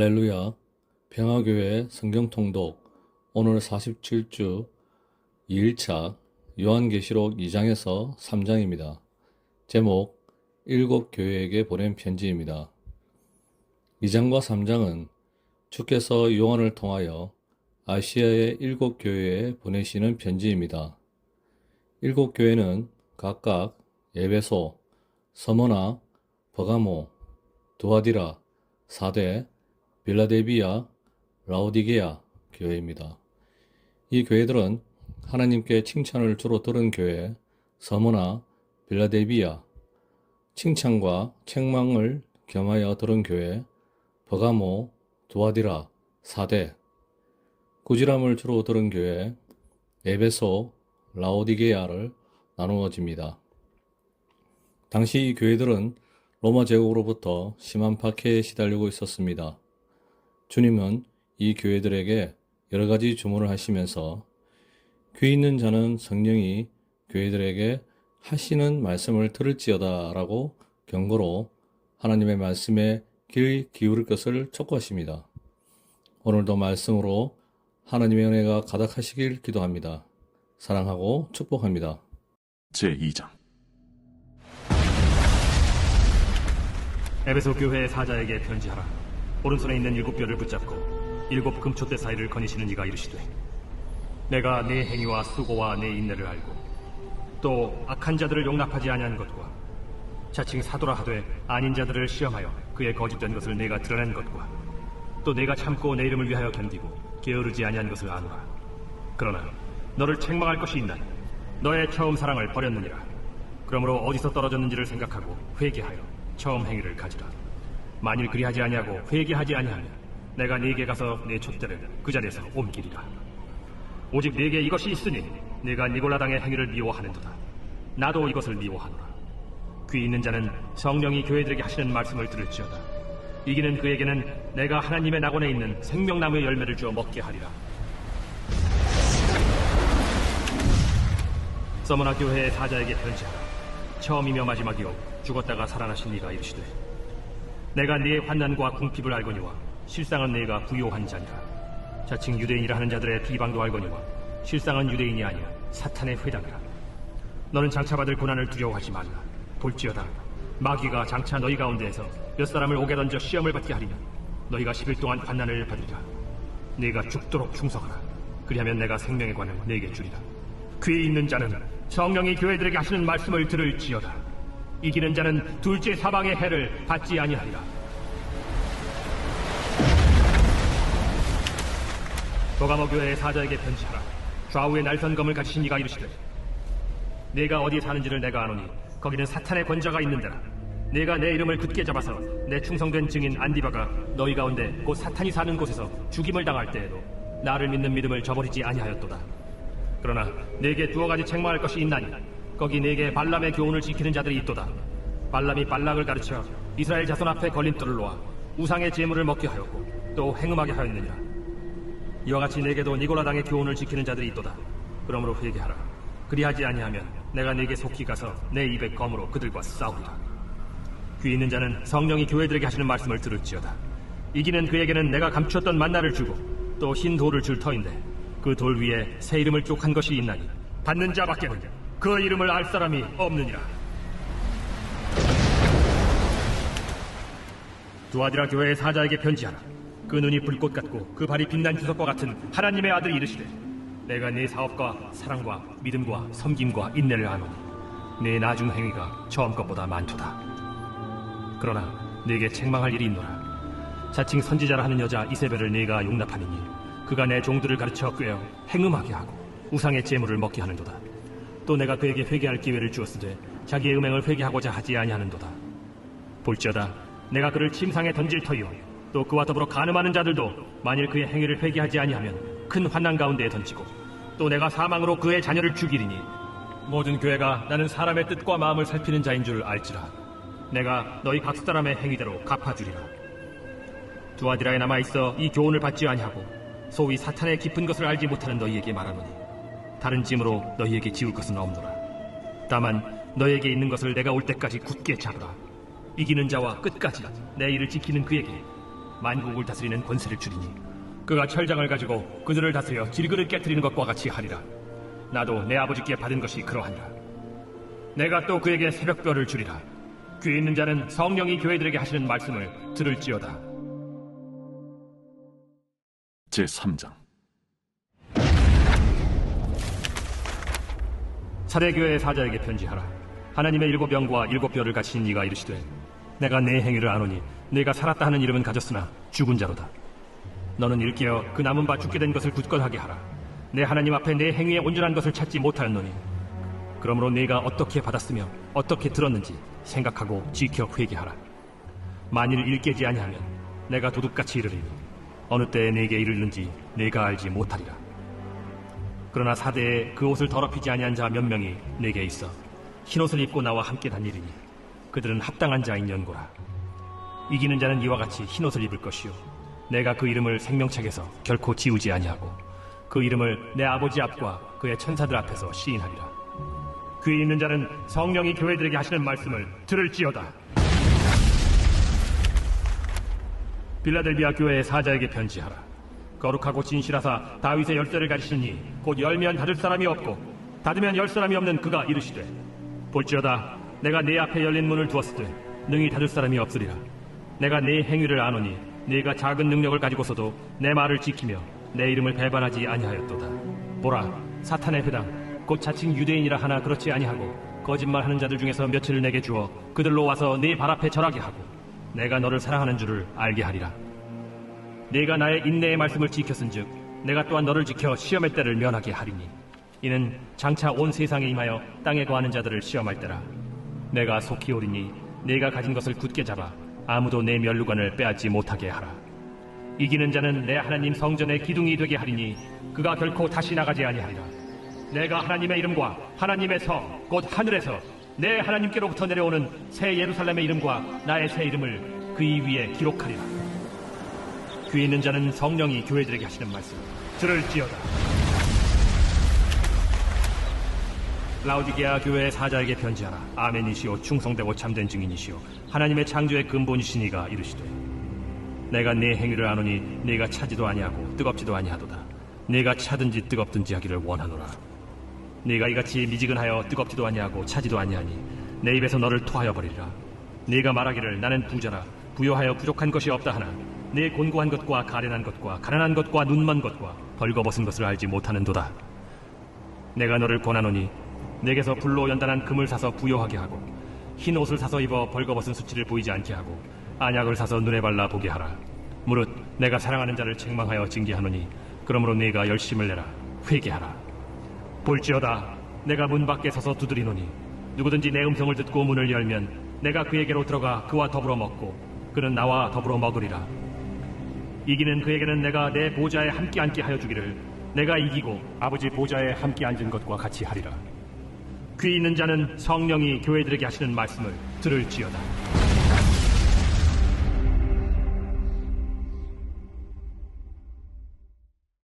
할렐루야. 평화교회 성경통독 오늘 47주 2일차 요한계시록 2장에서 3장입니다. 제목 일곱 교회에게 보낸 편지입니다. 2장과 3장은 주께서 요한을 통하여 아시아의 일곱 교회에 보내시는 편지입니다. 일곱 교회는 각각 에베소, 서머나, 버가모, 두아디라, 사대, 빌라델비아, 라오디게아 교회입니다. 이 교회들은 하나님께 칭찬을 주로 들은 교회, 서머나, 빌라델비아, 칭찬과 책망을 겸하여 들은 교회, 버가모, 두아디라, 사대, 꾸지람을 주로 들은 교회, 에베소, 라오디게아를 나누어집니다. 당시 이 교회들은 로마 제국으로부터 심한 박해에 시달리고 있었습니다. 주님은 이 교회들에게 여러 가지 주문을 하시면서 귀 있는 자는 성령이 교회들에게 하시는 말씀을 들을지어다 라고 경고로 하나님의 말씀에 귀 기울일 것을 촉구하십니다. 오늘도 말씀으로 하나님의 은혜가 가득하시길 기도합니다. 사랑하고 축복합니다. 제2장 에베소 교회의 사자에게 편지하라. 오른손에 있는 일곱 뼈를 붙잡고 일곱 금초대 사이를 거니시는 이가 이르시되 내가 내 행위와 수고와 내 인내를 알고 또 악한 자들을 용납하지 아니한 것과 자칭 사도라 하되 아닌 자들을 시험하여 그의 거짓된 것을 내가 드러낸 것과 또 내가 참고 내 이름을 위하여 견디고 게으르지 아니한 것을 아노라. 그러나 너를 책망할 것이 있나니 너의 처음 사랑을 버렸느니라. 그러므로 어디서 떨어졌는지를 생각하고 회개하여 처음 행위를 가지라. 만일 그리하지 아니하고 회개하지 아니하면 내가 네게 가서 내 촛대를 그 자리에서 옮기리라. 오직 네게 이것이 있으니 네가 니골라당의 행위를 미워하는도다. 나도 이것을 미워하노라. 귀 있는 자는 성령이 교회들에게 하시는 말씀을 들을지어다. 이기는 그에게는 내가 하나님의 낙원에 있는 생명나무의 열매를 주어 먹게 하리라. 서머나 교회의 사자에게 편지하라. 처음이며 마지막이요 죽었다가 살아나신 이가 이르시되 내가 네의 환난과 궁핍을 알거니와 실상은 네가 부요한 자니라. 자칭 유대인이라 하는 자들의 비방도 알거니와 실상은 유대인이 아니야 사탄의 회당이라. 너는 장차 받을 고난을 두려워하지 말라. 볼지어다 마귀가 장차 너희 가운데에서 몇 사람을 옥에 던져 시험을 받게 하리면 너희가 10일 동안 환난을 받으리라. 네가 죽도록 충성하라. 그리하면 내가 생명의 관을 네게 주리라. 귀 있는 자는 성령이 교회들에게 하시는 말씀을 들을지어다. 이기는 자는 둘째 사방의 해를 받지 아니하리라. 도가모 교회의 사자에게 편지하라. 좌우에 날선검을 가지신 이가 이르시되 내가 어디에 사는지를 내가 아노니 거기는 사탄의 권자가 있는 데라. 내가 내 이름을 굳게 잡아서 내 충성된 증인 안디바가 너희 가운데 곧 사탄이 사는 곳에서 죽임을 당할 때에도 나를 믿는 믿음을 저버리지 아니하였도다. 그러나 내게 두어 가지 책망할 것이 있나니 거기 내게 발람의 교훈을 지키는 자들이 있도다. 발람이 발락을 가르쳐 이스라엘 자손 앞에 걸림돌을 놓아 우상의 제물을 먹게 하였고 또 행음하게 하였느니라. 이와 같이 내게도 니골라당의 교훈을 지키는 자들이 있도다. 그러므로 회개하라. 그리하지 아니하면 내가 네게 속히 가서 내 입의 검으로 그들과 싸우리라. 귀 있는 자는 성령이 교회들에게 하시는 말씀을 들을지어다. 이기는 그에게는 내가 감추었던 만나를 주고 또 흰 돌을 줄 터인데 그 돌 위에 새 이름을 쪽한 것이 있나니 받는 자밖에는 그 이름을 알 사람이 없느니라. 두아디라 교회의 사자에게 편지하라. 그 눈이 불꽃 같고 그 발이 빛난 주석과 같은 하나님의 아들이 이르시되 내가 네 사업과 사랑과 믿음과 섬김과 인내를 아노니 네 나중 행위가 처음 것보다 많도다. 그러나 네게 책망할 일이 있노라. 자칭 선지자라 하는 여자 이세벨을 네가 용납하느니 그가 내 종들을 가르쳐 꿰어 행음하게 하고 우상의 제물을 먹게 하는도다. 또 내가 그에게 회개할 기회를 주었으되 자기의 음행을 회개하고자 하지 아니하는도다. 볼지어다 내가 그를 침상에 던질 터이요 또 그와 더불어 가늠하는 자들도 만일 그의 행위를 회개하지 아니하면 큰 환난 가운데에 던지고 또 내가 사망으로 그의 자녀를 죽이리니 모든 교회가 나는 사람의 뜻과 마음을 살피는 자인 줄 알지라 내가 너희 각 사람의 행위대로 갚아주리라 두아디라에 남아 있어 이 교훈을 받지 아니하고 소위 사탄의 깊은 것을 알지 못하는 너희에게 말하노니 다른 짐으로 너희에게 지울 것은 없노라. 다만 너희에게 있는 것을 내가 올 때까지 굳게 잡으라. 이기는 자와 끝까지 내 일을 지키는 그에게 만국을 다스리는 권세를 주리니 그가 철장을 가지고 그들을 다스려 질그를 깨뜨리는 것과 같이 하리라. 나도 내 아버지께 받은 것이 그러하니라. 내가 또 그에게 새벽별을 주리라. 귀 있는 자는 성령이 교회들에게 하시는 말씀을 들을지어다. 제3장 사대교회의 사자에게 편지하라. 하나님의 일곱 영과 일곱 별을 가진 이가 이르시되 내가 내 행위를 아노니 내가 살았다 하는 이름은 가졌으나 죽은 자로다. 너는 일깨어 그 남은 바 죽게 된 것을 굳건하게 하라. 내 하나님 앞에 내 행위에 온전한 것을 찾지 못하였노니 그러므로 네가 어떻게 받았으며 어떻게 들었는지 생각하고 지켜 회개하라. 만일 일깨지 아니하면 내가 도둑같이 이르리니 어느 때에 네게 이르는지 네가 알지 못하리라. 그러나 사대에 그 옷을 더럽히지 아니한 자 몇 명이 내게 있어 흰옷을 입고 나와 함께 다니리니 그들은 합당한 자인 연고라. 이기는 자는 이와 같이 흰옷을 입을 것이요. 내가 그 이름을 생명책에서 결코 지우지 아니하고 그 이름을 내 아버지 앞과 그의 천사들 앞에서 시인하리라. 귀 있는 자는 성령이 교회들에게 하시는 말씀을 들을지어다. 빌라델비아 교회의 사자에게 편지하라 거룩하고 진실하사 다윗의 열쇠를 가지시니 곧 열면 닫을 사람이 없고 닫으면 열 사람이 없는 그가 이르시되 볼지어다 내가 네 앞에 열린 문을 두었을 때 능히 닫을 사람이 없으리라. 내가 네 행위를 아노니 네가 작은 능력을 가지고서도 내 말을 지키며 내 이름을 배반하지 아니하였도다. 보라 사탄의 회당 곧 자칭 유대인이라 하나 그렇지 아니하고 거짓말하는 자들 중에서 며칠을 내게 주어 그들로 와서 네 발 앞에 절하게 하고 내가 너를 사랑하는 줄을 알게 하리라 네가 나의 인내의 말씀을 지켰은즉 내가 또한 너를 지켜 시험의 때를 면하게 하리니. 이는 장차 온 세상에 임하여 땅에 거하는 자들을 시험할 때라. 내가 속히 오리니 네가 가진 것을 굳게 잡아 아무도 내 면류관을 빼앗지 못하게 하라. 이기는 자는 내 하나님 성전의 기둥이 되게 하리니 그가 결코 다시 나가지 아니하리라. 내가 하나님의 이름과 하나님의 성 곧 하늘에서 내 하나님께로부터 내려오는 새 예루살렘의 이름과 나의 새 이름을 그이 위에 기록하리라 귀 있는 자는 성령이 교회들에게 하시는 말씀 들을지어다. 라우디게아 교회의 사자에게 편지하라. 아멘이시오 충성되고 참된 증인이시오 하나님의 창조의 근본이시니가 이르시되 내가 네 행위를 아노니 네가 차지도 아니하고 뜨겁지도 아니하도다. 네가 차든지 뜨겁든지 하기를 원하노라. 네가 이같이 미지근하여 뜨겁지도 아니하고 차지도 아니하니 내 입에서 너를 토하여 버리리라. 네가 말하기를 나는 부자라 부여하여 부족한 것이 없다 하나 내 곤고한 것과 가련한 것과 가난한 것과 눈먼 것과 벌거벗은 것을 알지 못하는도다. 내가 너를 권하노니 내게서 불로 연단한 금을 사서 부여하게 하고 흰 옷을 사서 입어 벌거벗은 수치를 보이지 않게 하고 안약을 사서 눈에 발라 보게 하라. 무릇 내가 사랑하는 자를 책망하여 징계하노니 그러므로 네가 열심을 내라 회개하라. 볼지어다 내가 문 밖에 서서 두드리노니 누구든지 내 음성을 듣고 문을 열면 내가 그에게로 들어가 그와 더불어 먹고 그는 나와 더불어 먹으리라. 이기는 그에게는 내가 내 보좌에 함께 앉게 하여 주기를 내가 이기고 아버지 보좌에 함께 앉은 것과 같이 하리라. 귀 있는 자는 성령이 교회들에게 하시는 말씀을 들을지어다.